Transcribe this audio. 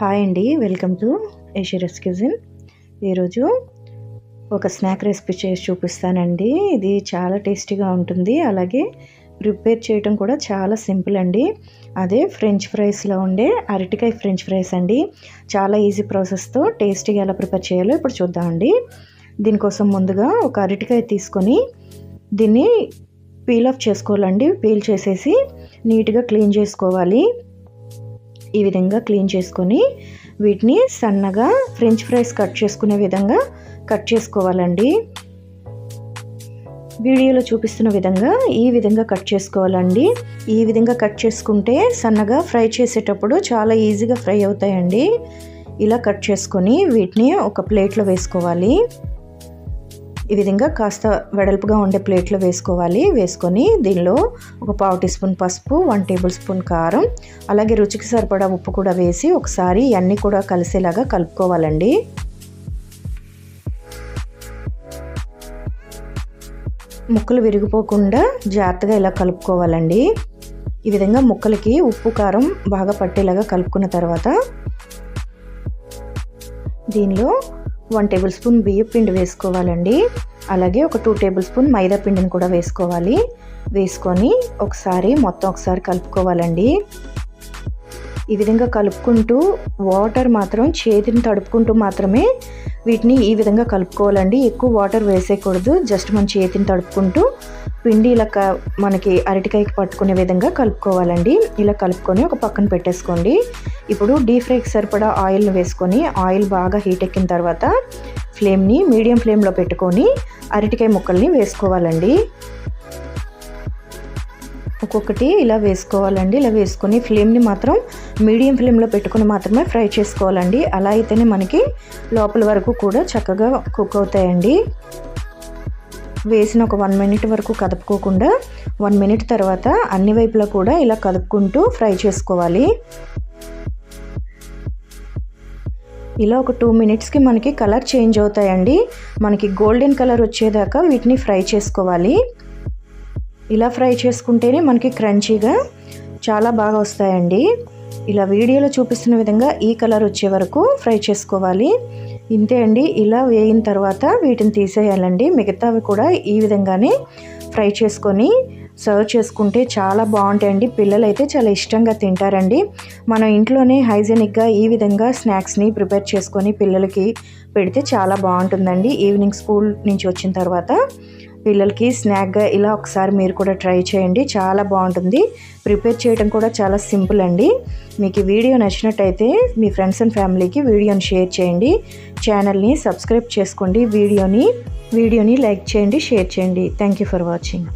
Hi అండి welcome to ఏషిరస్ cuisine ఈరోజు ఒక స్నాక్ రెసిపీ చేసి చూపిస్తానండి. ఇది చాలా టేస్టీగా ఉంటుంది. అలాగే ప్రిపేర్ చేయడం కూడా చాలా సింపుల్ అండి. అదే ఫ్రెంచ్ ఫ్రైస్లో ఉండే అరటికాయ ఫ్రెంచ్ ఫ్రైస్ అండి. చాలా ఈజీ ప్రాసెస్తో టేస్టీగా ఎలా ప్రిపేర్ చేయాలో ఇప్పుడు చూద్దామండి. దీనికోసం ముందుగా ఒక అరటికాయ తీసుకొని దీన్ని పీల్ ఆఫ్ చేసుకోవాలండి. పీల్ చేసేసి నీట్గా క్లీన్ చేసుకోవాలి. ఈ విధంగా క్లీన్ చేసుకొని వీటిని సన్నగా ఫ్రెంచ్ ఫ్రైస్ కట్ చేసుకునే విధంగా కట్ చేసుకోవాలండి. వీడియోలో చూపిస్తున్న విధంగా ఈ విధంగా కట్ చేసుకోవాలండి. ఈ విధంగా కట్ చేసుకుంటే సన్నగా ఫ్రై చేసేటప్పుడు చాలా ఈజీగా ఫ్రై అవుతాయండి. ఇలా కట్ చేసుకొని వీటిని ఒక ప్లేట్లో వేసుకోవాలి. ఈ విధంగా కాస్త వెడల్పుగా ఉండే ప్లేట్లో వేసుకోవాలి. వేసుకొని దీనిలో ఒక పావు టీ స్పూన్ పసుపు వన్ టేబుల్ స్పూన్ కారం అలాగే రుచికి సరిపడా ఉప్పు కూడా వేసి ఒకసారి ఇవన్నీ కూడా కలిసేలాగా కలుపుకోవాలండి. ముక్కలు విరిగిపోకుండా జాగ్రత్తగా ఇలా కలుపుకోవాలండి. ఈ విధంగా ముక్కలకి ఉప్పు కారం బాగా పట్టేలాగా కలుపుకున్న తర్వాత దీనిలో వన్ టేబుల్ స్పూన్ బియ్య పిండి వేసుకోవాలండి. అలాగే ఒక టూ టేబుల్ స్పూన్ మైదా పిండిని కూడా వేసుకోవాలి. వేసుకొని ఒకసారి మొత్తం ఒకసారి కలుపుకోవాలండి. ఈ విధంగా కలుపుకుంటూ వాటర్ మాత్రం చేతిని తడుపుకుంటూ మాత్రమే వీటిని ఈ విధంగా కలుపుకోవాలండి. ఎక్కువ వాటర్ వేసేయకూడదు. జస్ట్ మన చేతిని తడుపుకుంటూ పిండి ఇలా క మనకి అరటికాయకి పట్టుకునే విధంగా కలుపుకోవాలండి. ఇలా కలుపుకొని ఒక పక్కన పెట్టేసుకోండి. ఇప్పుడు డీప్ ఫ్రైకి సరిపడా ఆయిల్ని వేసుకొని ఆయిల్ బాగా హీట్ ఎక్కిన తర్వాత ఫ్లేమ్ని మీడియం ఫ్లేమ్లో పెట్టుకొని అరటికాయ ముక్కల్ని వేసుకోవాలండి. ఒక్కొక్కటి ఇలా వేసుకోవాలండి. ఇలా వేసుకొని ఫ్లేమ్ని మాత్రం మీడియం ఫ్లేమ్లో పెట్టుకుని మాత్రమే ఫ్రై చేసుకోవాలండి. అలా అయితేనే మనకి లోపల వరకు కూడా చక్కగా కుక్ అవుతాయండి. వేసిన ఒక వన్ మినిట్ వరకు కదుపుకోకుండా వన్ మినిట్ తర్వాత అన్ని వైపులా కూడా ఇలా కదుపుకుంటూ ఫ్రై చేసుకోవాలి. ఇలా ఒక టూ మినిట్స్కి మనకి కలర్ చేంజ్ అవుతాయండి. మనకి గోల్డెన్ కలర్ వచ్చేదాకా వీటిని ఫ్రై చేసుకోవాలి. ఇలా ఫ్రై చేసుకుంటేనే మనకి క్రంచీగా చాలా బాగా వస్తాయండి. ఇలా వీడియోలో చూపిస్తున్న విధంగా ఈ కలర్ వచ్చే వరకు ఫ్రై చేసుకోవాలి. ఇంతే అండి ఇలా వేయిన తర్వాత వీటిని తీసేయాలండి. మిగతావి కూడా ఈ విధంగానే ఫ్రై చేసుకొని సర్వ్ చేసుకుంటే చాలా బాగుంటాయండి. పిల్లలు అయితే చాలా ఇష్టంగా తింటారండి. మనం ఇంట్లోనే హైజెనిక్గా ఈ విధంగా స్నాక్స్ని ప్రిపేర్ చేసుకొని పిల్లలకి పెడితే చాలా బాగుంటుందండి. ఈవినింగ్ స్కూల్ నుంచి వచ్చిన తర్వాత పిల్లలకి స్నాక్గా ఇలా ఒకసారి మీరు కూడా ట్రై చేయండి. చాలా బాగుంటుంది. ప్రిపేర్ చేయడం కూడా చాలా సింపుల్ అండి. మీకు ఈ వీడియో నచ్చినట్టయితే మీ ఫ్రెండ్స్ అండ్ ఫ్యామిలీకి వీడియోని షేర్ చేయండి. ఛానల్ని సబ్స్క్రైబ్ చేసుకోండి. వీడియోని వీడియోని లైక్ చేయండి షేర్ చేయండి. Thank you for watching